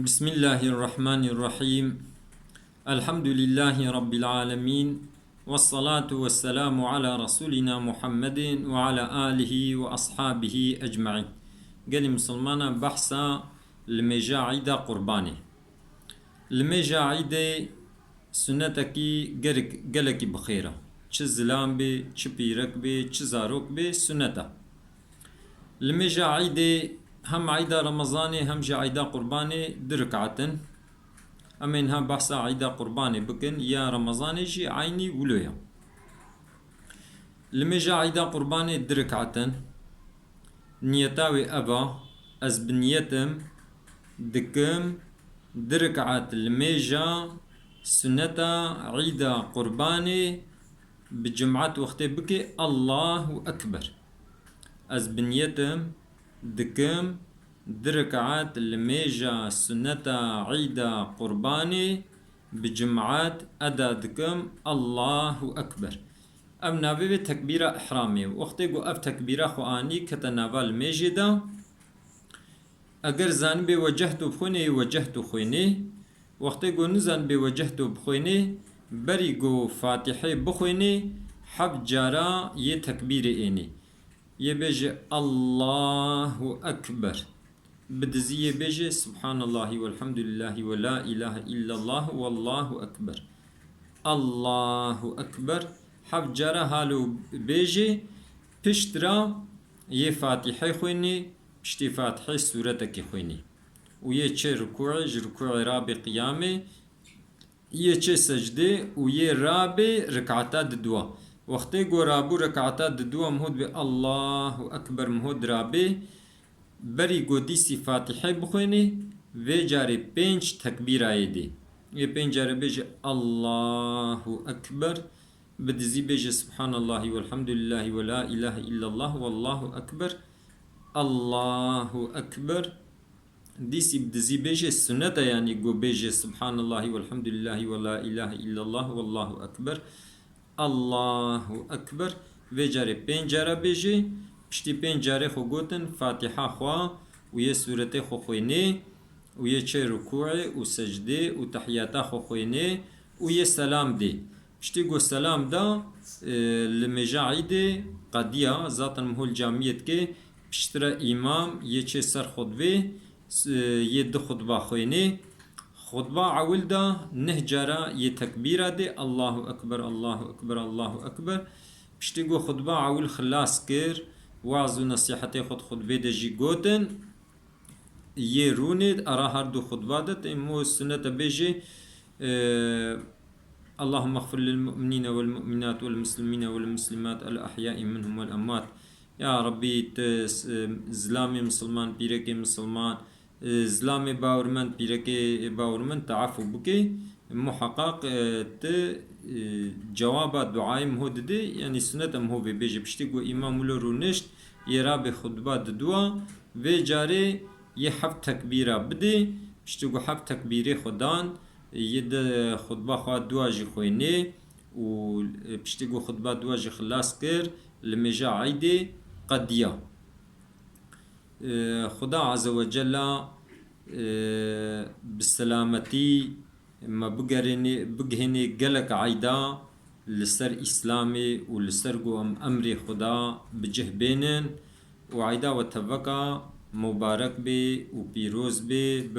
بسم الله الرحمن الرحيم الحمد لله رب العالمين والصلاة والسلام على رسولنا محمد وعلى آله وأصحابه أجمعين قال مسلمانا بحثا الميجا عيدا قرباني الميجا عيدا سنتكي قلقي بخيرة چه بي چه بي چه بي سنتا الميجا عيدا هم عيدا رمضاني هم جا عيدا قرباني دركعتن أمين هم بحثا عيدا قرباني بكن يا رمضاني جي عيني ولويا. لما جا عيدا قرباني دركعتن نيتاوي أبا أز بنيتم دكم دركعت الميجا سنتا عيدا قرباني بجمعة وقت بكي الله أكبر. أز بنيتم دكم دركعات الميجا سنتا عيدا قرباني بجمعات أدا دكم الله أكبر أم نابي تكبيرة إحرامي وقت جو أف تكبيرة خواني كتناوال الميجي دا أجر زان بي وجهتو بخوني وجهتو خويني وقت جو نزان بي وجهتو بخويني بري جو فاتحة بخويني حب جارا يبيجي الله أكبر. بدزي يبيجي سبحان الله والحمد لله ولا إله إلا الله والله أكبر. الله أكبر. حب جارا هالو بيجي پشترا يه فاتحة خويني پشتي فاتحة سورتك خويني. ويه چه ركوع ركوع رابي قيامي يه چه سجده ويه رابي ركعتا ددوا وقتی گورابو رکعتا دو مهود به الله اکبر مهود رابه بری گودی سی فاتحه بخوینی و جاری پنج تکبیر آیدی یه پنج جاری بیجه الله اکبر بدزی بیجه سبحان الله والحمد لله ولا اله الا الله والله اکبر. الله اکبر دیسی بدزی بیجه سنت یعنی گو بیجه سبحان الله والحمد لله ولا اله الا الله والله اکبر. Allahu Ekber. Ve cari pencara beji. Pişti pencare xo gotin Fatiha xwa û yê surete xwe xwênê û yê çê rukûê û secdê û tehiyata xwe xwênê û yê selam dê piştî got selam da li mêja Eidê qediya zaten mihol camiyet ke piştira îmam yê çê ser xutbê yê di xutba xwênê خطبة عول دا نه جارا يه تكبيرة دي. الله أكبر الله أكبر الله أكبر. بشتيقو خطبة عول خلاص كير. وعظ نصيحتي خد خطبة دا جي قوتن. يه روني أرا هردو خطبة دت. إمو السنة بيجي آه اللهم اغفر للمؤمنين والمؤمنات والمسلمين والمسلمات الأحياء منهم والأموات. يا ربي زلامي مسلمان بيركي مسلمان زلام باورمند پیرکی باورمند تعفو بکی محقق ت جواب دعای مهو دده یعنی سنت مهو به بیجه پشتی امام لو رو نشت یه را به خطبه ددوا و جاره یه هفت تکبیره بده پشتی گو خطبه خواه دوا جی خوینه و پشتی خطبه دوا جی خلاص کر لمجا عیده قدیه خدا عز وجل بالسلامتی ما بگرنی بگهنی گلک عیدا لسر اسلامی و لسر گو ام أمر خدا بجه بینن. و عیدا و توکا مبارک بی و پیروز بی